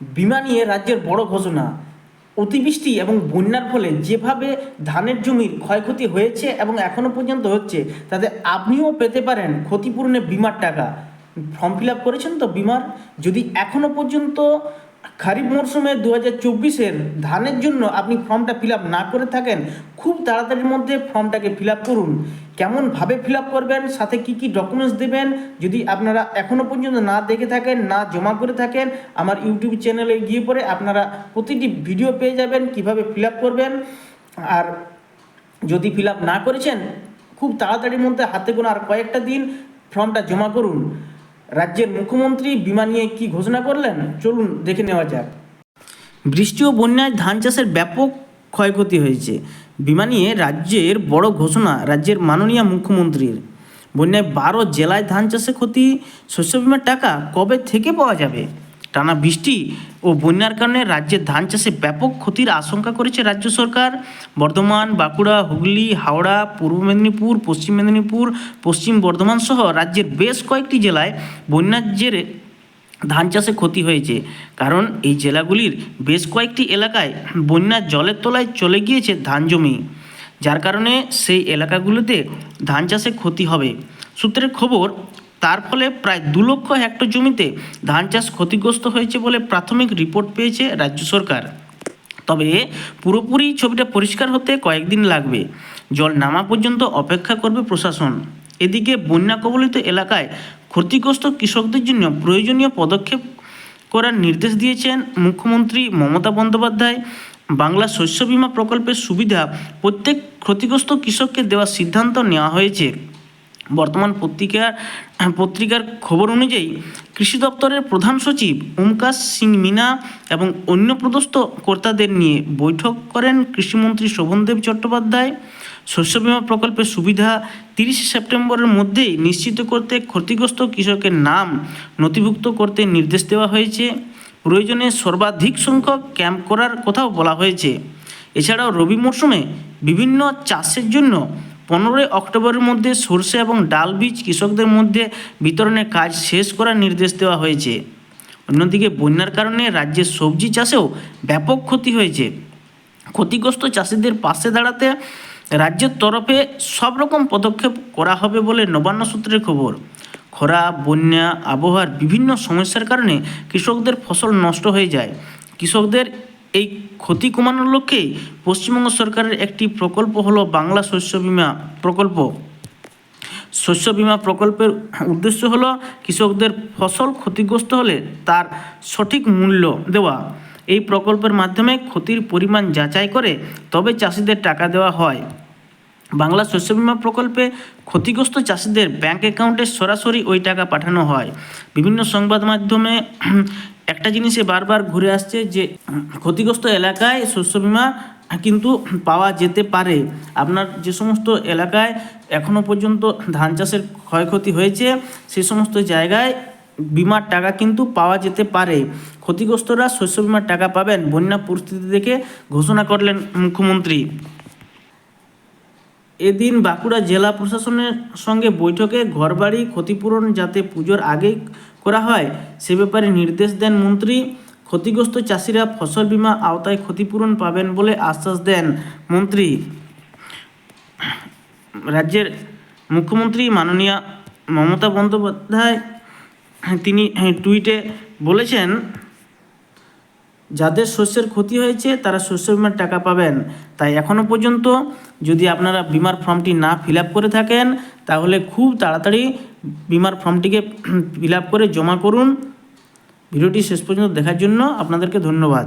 বিমা নিয়ে রাজ্যের বড় ঘোষণা। অতিবৃষ্টি এবং বন্যার ফলে যেভাবে ধানের জমির ক্ষয়ক্ষতি হয়েছে এবং এখনও পর্যন্ত হচ্ছে, তাতে আপনিও পেতে পারেন ক্ষতিপূরণের বিমার টাকা। ফর্ম ফিল আপ করেছেন তো বিমার? যদি এখনও পর্যন্ত খারিফ মরশুমে দু হাজার চব্বিশের ধানের জন্য আপনি ফর্মটা ফিল আপ না করে থাকেন, খুব তাড়াতাড়ির মধ্যে ফর্মটাকে ফিল আপ করুন। কেমনভাবে ফিল আপ করবেন, সাথে কি কি ডকুমেন্টস দেবেন, যদি আপনারা এখনও পর্যন্ত না দেখে থাকেন, না জমা করে থাকেন, আমার ইউটিউব চ্যানেলে গিয়ে পরে আপনারা প্রতিটি ভিডিও পেয়ে যাবেন, কীভাবে ফিল আপ করবেন। আর যদি ফিল আপ না করেছেন, খুব তাড়াতাড়ির মধ্যে হাতে গোনা আর কয়েকটা দিন ফর্মটা জমা করুন। রাজ্যের মুখ্যমন্ত্রী বিমা নিয়ে কি ঘোষণা করলেন? চলুন দেখে নেওয়া যাক। বৃষ্টি ও বন্যায় ধান চাষের ব্যাপক ক্ষয়ক্ষতি হয়েছে। বিমা নিয়ে রাজ্যের বড় ঘোষণা রাজ্যের মাননীয় মুখ্যমন্ত্রীর। বন্যায় বারো জেলায় ধান চাষে ক্ষতি, শস্য বিমার টাকা কবে থেকে পাওয়া যাবে? টানা বৃষ্টি ও বন্যার কারণে রাজ্যের ধান চাষে ব্যাপক ক্ষতির আশঙ্কা করেছে রাজ্য সরকার। বর্ধমান, বাঁকুড়া, হুগলি, হাওড়া, পূর্ব মেদিনীপুর, পশ্চিম মেদিনীপুর, পশ্চিম বর্ধমান সহ রাজ্যের বেশ কয়েকটি জেলায় বন্যার জেরে ধান চাষে ক্ষতি হয়েছে। কারণ এই জেলাগুলির বেশ কয়েকটি এলাকায় বন্যার জলের তলায় চলে গিয়েছে ধান জমি, যার কারণে সেই এলাকাগুলোতে ধান চাষে ক্ষতি হবে। সূত্রের খবর, তার ফলে প্রায় দু লক্ষ হেক্টর জমিতে ধান চাষ ক্ষতিগ্রস্ত হয়েছে বলে প্রাথমিক রিপোর্ট পেয়েছে রাজ্য সরকার। তবে পুরোপুরি ছবিটা পরিষ্কার হতে কয়েকদিন লাগবে। জল নামা পর্যন্ত অপেক্ষা করবে প্রশাসন। এদিকে বন্যা কবলিত এলাকায় ক্ষতিগ্রস্ত কৃষকদের জন্য প্রয়োজনীয় পদক্ষেপ করার নির্দেশ দিয়েছেন মুখ্যমন্ত্রী মমতা বন্দ্যোপাধ্যায়। বাংলা শস্য বীমা প্রকল্পের সুবিধা প্রত্যেক ক্ষতিগ্রস্ত কৃষককে দেওয়ার সিদ্ধান্ত নেওয়া হয়েছে। বর্তমান পত্রিকার পত্রিকার খবর অনুযায়ী কৃষি দপ্তরের প্রধান সচিব ওমকাশ সিং মিনা এবং অন্য পদস্থ কর্তাদের নিয়ে বৈঠক করেন কৃষিমন্ত্রী শোভনদেব চট্টোপাধ্যায়। শস্য বীমা প্রকল্পের সুবিধা তিরিশে সেপ্টেম্বরের মধ্যেই নিশ্চিত করতে ক্ষতিগ্রস্ত কৃষকের নাম নথিভুক্ত করতে নির্দেশ দেওয়া হয়েছে। প্রয়োজনে সর্বাধিক সংখ্যক ক্যাম্প করার কথাও বলা হয়েছে। এছাড়াও রবি মরশুমে বিভিন্ন চাষের জন্য পনেরোই অক্টোবরের মধ্যে সর্ষে এবং ডাল বীজ কৃষকদের মধ্যে বিতরণের কাজ শেষ করার নির্দেশ দেওয়া হয়েছে। অন্যদিকে বন্যার কারণে রাজ্যের সবজি চাষেও ব্যাপক ক্ষতি হয়েছে। ক্ষতিগ্রস্ত চাষিদের পাশে দাঁড়াতে রাজ্যের তরফে সব রকম পদক্ষেপ করা হবে বলে নবান্ন সূত্রের খবর। খরা, বন্যা, আবহাওয়ার বিভিন্ন সমস্যার কারণে কৃষকদের ফসল নষ্ট হয়ে যায়। কৃষকদের এই ক্ষতি কমানোর লক্ষ্যেই পশ্চিমবঙ্গ সরকারের একটি প্রকল্প হলো বাংলা শস্য বিমা প্রকল্প। শস্য বিমা প্রকল্পের উদ্দেশ্য হলো কৃষকদের ফসল ক্ষতিগ্রস্ত হলে তার সঠিক মূল্য দেওয়া। এই প্রকল্পের মাধ্যমে ক্ষতির পরিমাণ যাচাই করে তবে চাষিদের টাকা দেওয়া হয়। বাংলা শস্য বিমা প্রকল্পে ক্ষতিগ্রস্ত চাষিদের ব্যাংক অ্যাকাউন্টে সরাসরি ওই টাকা পাঠানো হয়। বিভিন্ন সংবাদ মাধ্যমে একটা জিনিসে বারবার ঘুরে আসছে যে, ক্ষতিগ্রস্ত এলাকায় শস্য বিমা কিন্তু পাওয়া যেতে পারে। আপনার যে সমস্ত এলাকায় এখনও পর্যন্ত ধান চাষের ক্ষয়ক্ষতি হয়েছে, সে সমস্ত জায়গায় বিমার টাকা কিন্তু পাওয়া যেতে পারে। ক্ষতিগ্রস্তরা শস্য বিমার টাকা পাবেন বন্যা পরিস্থিতি দেখে ঘোষণা করলেন মুখ্যমন্ত্রী। এদিন বাঁকুড়া জেলা প্রশাসনের সঙ্গে বৈঠকে ঘরবাড়ি ক্ষতিপূরণ যাতে পুজোর আগেই করা হয়, সে ব্যাপারে নির্দেশ দেন মন্ত্রী। ক্ষতিগ্রস্ত চাষিরা ফসল বীমা আওতায় ক্ষতিপূরণ পাবেন বলে আশ্বাস দেন মন্ত্রী। রাজ্যের মুখ্যমন্ত্রী মাননীয় মমতা বন্দ্যোপাধ্যায়, তিনি টুইটে বলেছেন যাদের শস্যের ক্ষতি হয়েছে, তারা শস্য বিমার টাকা পাবেন। তাই এখনও পর্যন্ত যদি আপনারা বিমার ফর্মটি না ফিল করে থাকেন, তাহলে খুব তাড়াতাড়ি বিমার ফর্মটিকে ফিল করে জমা করুন। ভিডিওটি শেষ পর্যন্ত দেখার জন্য আপনাদেরকে ধন্যবাদ।